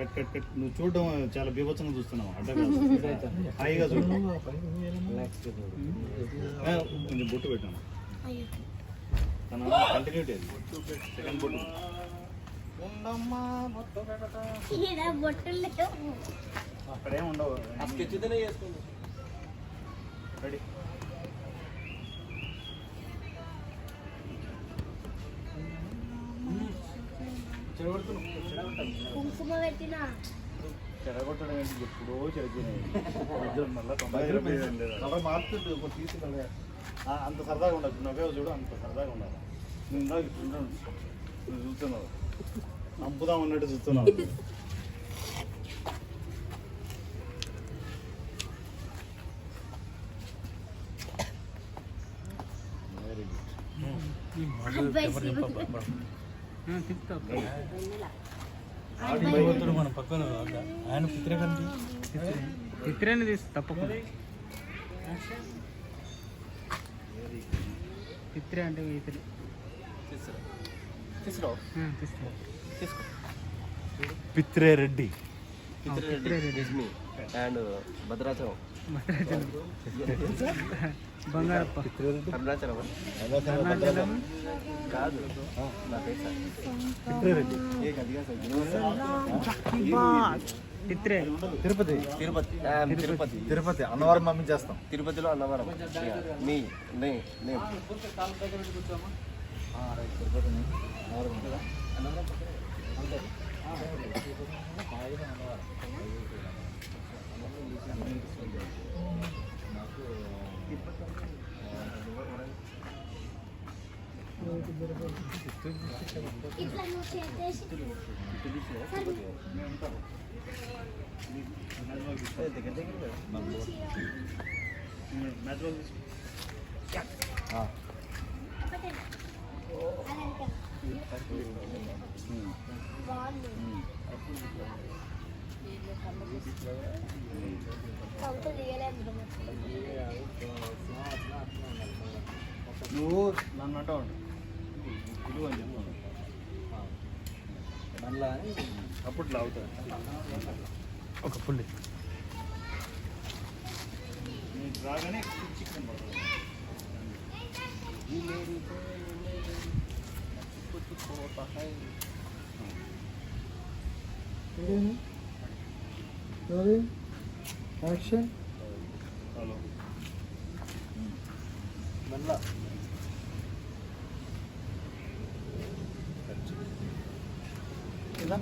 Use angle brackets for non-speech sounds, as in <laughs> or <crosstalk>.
Cut cut cut నువ్వు చూడడం చాలా బీభత్సంగా చూస్తున్నావు. అడ్డ హాయిగా చూడు. కొంచెం బొట్టు పెట్టాను తన కంటిన్యూటీ అది. సెకండ్ బొట్టు. అక్కడేం ఉండవు. రెడీ కుంకుమ పెట్టిన? చెడగొట్టడం ఏంటి? ఎప్పుడో చెడిపోయినాయి. <laughs> మళ్ళీ తొంభై రూపాయలు ఏం లేదు. అలా మార్చుంటు ఒక తీసి మళ్ళీ. ఆ, అంత సరదాగా ఉండదు నవ్వే చూడు అంత సరదాగా ఉండాలి. ఇట్లా ఉన్నావు. నువ్వు చూస్తున్నావు. చంపుదాం అన్నట్టు చూస్తున్నావు. వెరీ గుడ్ మన పక్కన ఆయన పుత్రే కండి చిత్రాన్ని తీసి తప్పకుండా. చిత్రే అంటే తీసుకో. తీసుకో. పిత్రే రెడ్డి అండ్ భద్రాచలం. బంగారప్ప. అరుణాచలం. అరుణాచలం. కాదు. నా పేరు సార్. పిత్రే రెడ్డి ఏ గదిగా సార్? యూనివర్సల్ చిత్రే తిరుపతి. తిరుపతి. తిరుపతి. తిరుపతి. అన్నవరం పంపించేస్తాం. తిరుపతిలో అన్నవరం. మీ నే నేమ్ ఇట్లా నువ్వు చేసేసి దగ్గర దగ్గర మ్యాచ్ నువ్వు నన్ను అంటావు పిలువు అని చెప్పు అప్పుడు లాగుతావు ఒక పుల్లి నీకు రాగానే చికెన్ పడుతుంది Rolling. Action. Hello. Manla. Manla.